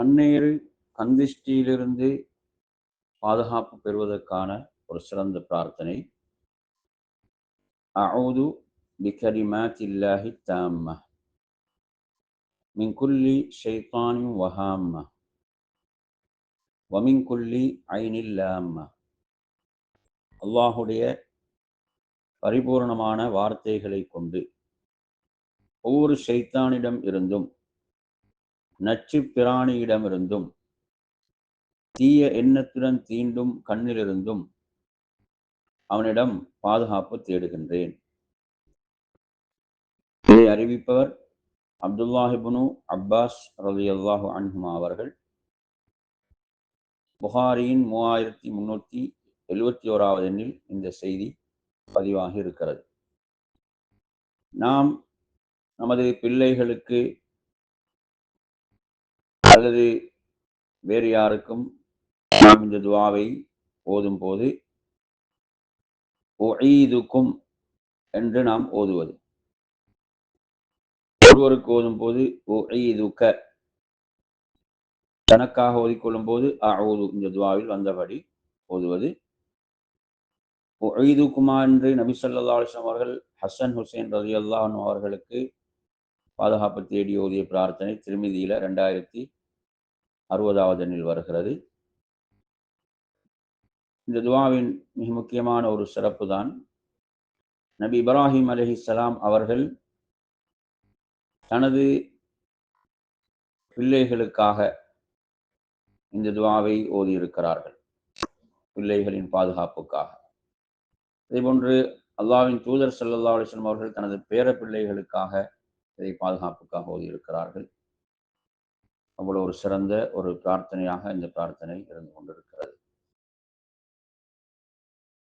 கண்ணீர் கந்திஷ்டியிலிருந்து பாதுகாப்பு பெறுவதற்கான ஒரு சிறந்த பிரார்த்தனை. அவுது பிகலிமாத்தில்லாஹி தாம்ம. மின் குல்லி ஷைத்தானின் வஹாம்ம. வமின் குல்லி ஐனில்லாம்ம. அல்லாஹுடைய பரிபூர்ணமான வார்த்தைகளை கொண்டு ஒவ்வொரு ஷைத்தானிடம் இருந்தும் நச்சு பிராணியிடமிருந்தும் தீய எண்ணத்துடன் தீண்டும் கண்ணிலிருந்தும் அவனிடம் பாதுகாப்பு தேடுகின்றேன். இதை அறிவிப்பவர் அப்துல்லாஹிபுனு அப்பாஸ் ரலி அல்லாஹு அன்ஹுமா அவர்கள். புகாரியின் மூவாயிரத்தி முன்னூற்றி எழுவத்தி ஓராவது எண்ணில் இந்த செய்தி பதிவாகி இருக்கிறது. நாம் நமது பிள்ளைகளுக்கு அல்லது வேறு யாருக்கும் நாம் இந்த துவாவை ஓதும் போது ஒய்துக்கும் என்று நாம் ஓதுவது. ஒருவருக்கு ஓதும் போது ஒய்துக்க தனக்காக ஓதிக்கொள்ளும் போது அவுது இந்த துவாவில் வந்தபடி ஓதுவது. ஒய்துக்குமா என்று நபி சொல்லா அலிஸ்லாம் அவர்கள் ஹசன் ஹுசேன் ரதி அல்லாஹன் அவர்களுக்கு பாதுகாப்பு தேடி ஓதிய பிரார்த்தனை திருமதியில ரெண்டாயிரத்தி அறுபதாவது எண்ணில் வருகிறது. இந்த துவாவின் மிக முக்கியமான ஒரு சிறப்பு தான் நபி இப்ராஹிம் அலஹிசலாம் அவர்கள் தனது பிள்ளைகளுக்காக இந்த துவாவை ஓதியிருக்கிறார்கள். பிள்ளைகளின் பாதுகாப்புக்காக. இதேபோன்று அல்லாவின் தூதர் சல்லா அலிஸ்லாம் அவர்கள் தனது பேர பிள்ளைகளுக்காக இதை பாதுகாப்புக்காக ஓதியிருக்கிறார்கள். அவ்வளவு ஒரு சிறந்த ஒரு பிரார்த்தனையாக இந்த பிரார்த்தனை இருந்து கொண்டிருக்கிறது.